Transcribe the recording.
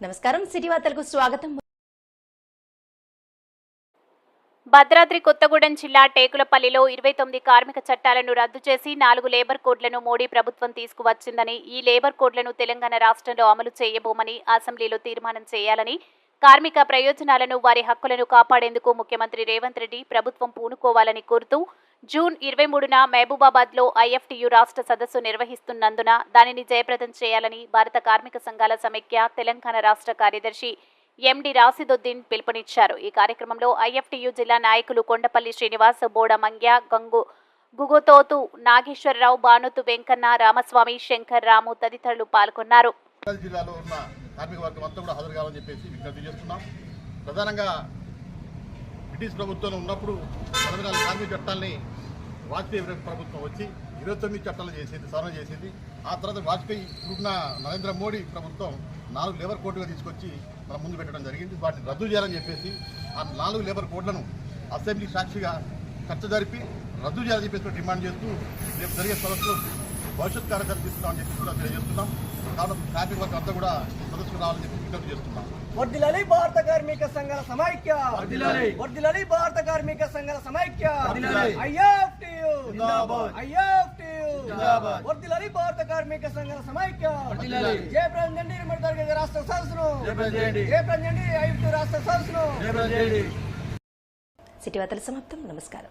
నమస్కారం. సిటీ వార్తలకు స్వాగతం. భద్రాద్రి కొత్తగూడెం జిల్లా టేకులపల్లిలో ఇరవై తొమ్మిది కార్మిక చట్టాలను రద్దు చేసి నాలుగు లేబర్ కోడ్లను మోడీ ప్రభుత్వం తీసుకువచ్చిందని ఈ లేబర్ కోడ్లను తెలంగాణ రాష్ట్రంలో అమలు చేయబోమని అసెంబ్లీలో తీర్మానం చేయాలని కార్మిక ప్రయోజనాలను వారి హక్కులను కాపాడేందుకు ముఖ్యమంత్రి రేవంత్ రెడ్డి ప్రభుత్వం పూనుకోవాలని కోరుతూ జూన్ ఇరవై మూడున మహబూబాబాద్లో ఐఎఫ్టియు రాష్ట్ర సదస్సు నిర్వహిస్తున్నందున దానిని జయప్రదం చేయాలని భారత కార్మిక సంఘాల సమైక్య తెలంగాణ రాష్ట్ర కార్యదర్శి ఎండి రాసిదుద్దీన్ పిలుపునిచ్చారు. ఈ కార్యక్రమంలో ఐఎఫ్టియు జిల్లా నాయకులు కొండపల్లి శ్రీనివాస్ బోడ మంగ్య గంగు గుగుతోతు నాగేశ్వరరావు బానుతు వెంకన్న రామస్వామి శంకర్ రాము తదితరులు పాల్గొన్నారు. జిల్లాలో ఉన్న కార్మిక వర్గం అంతా కూడా హాజరు కావాలని చెప్పేసి విజ్ఞప్తి చేస్తున్నాం. ప్రధానంగా బ్రిటిష్ ప్రభుత్వం ఉన్నప్పుడు అరవై నాలుగు కార్మిక చట్టాలని వాజ్పేయి ప్రభుత్వం వచ్చి ఇరవై తొమ్మిది చట్టాలు చేసింది సవరణ చేసింది. ఆ తర్వాత వాజ్పేయి ఇప్పుడున్న నరేంద్ర మోడీ ప్రభుత్వం నాలుగు లేబర్ కోడ్లుగా తీసుకొచ్చి మన ముందు పెట్టడం జరిగింది. వాటిని రద్దు చేయాలని చెప్పేసి ఆ నాలుగు లేబర్ కోడ్లను అసెంబ్లీ సాక్షిగా ఖర్చు జరిపి రద్దు చేయాలని చెప్పేసి డిమాండ్ చేస్తూ రేపు జరిగే సదస్సులో భవిష్యత్ కార్యక్రమం తీసుకున్నామని చెప్పి కూడా తెలియజేస్తున్నాం కాబట్టి కార్మిక వర్గం అంతా కూడా సదస్సుకు రావాలని చెప్పి విజ్ఞప్తి చేస్తున్నాం వర్దిలాలి భారత కార్మిక సంఘాల సమైక్య. వర్దిలాలి భారత కార్మిక సంఘాల సమైక్య. ఐఎఫ్టియు జిందాబాద్. ఐఎఫ్టియు జిందాబాద్. వర్దిలాలి భారత కార్మిక సంఘాల సమైక్య. జయప్రదం చేయండి తరగతి రాష్ట్ర సదస్సును జయప్రదం చేయండి. ఐఎఫ్టి రాష్ట్ర సదస్సును సిటీ వార్తల సమాప్తం నమస్కారం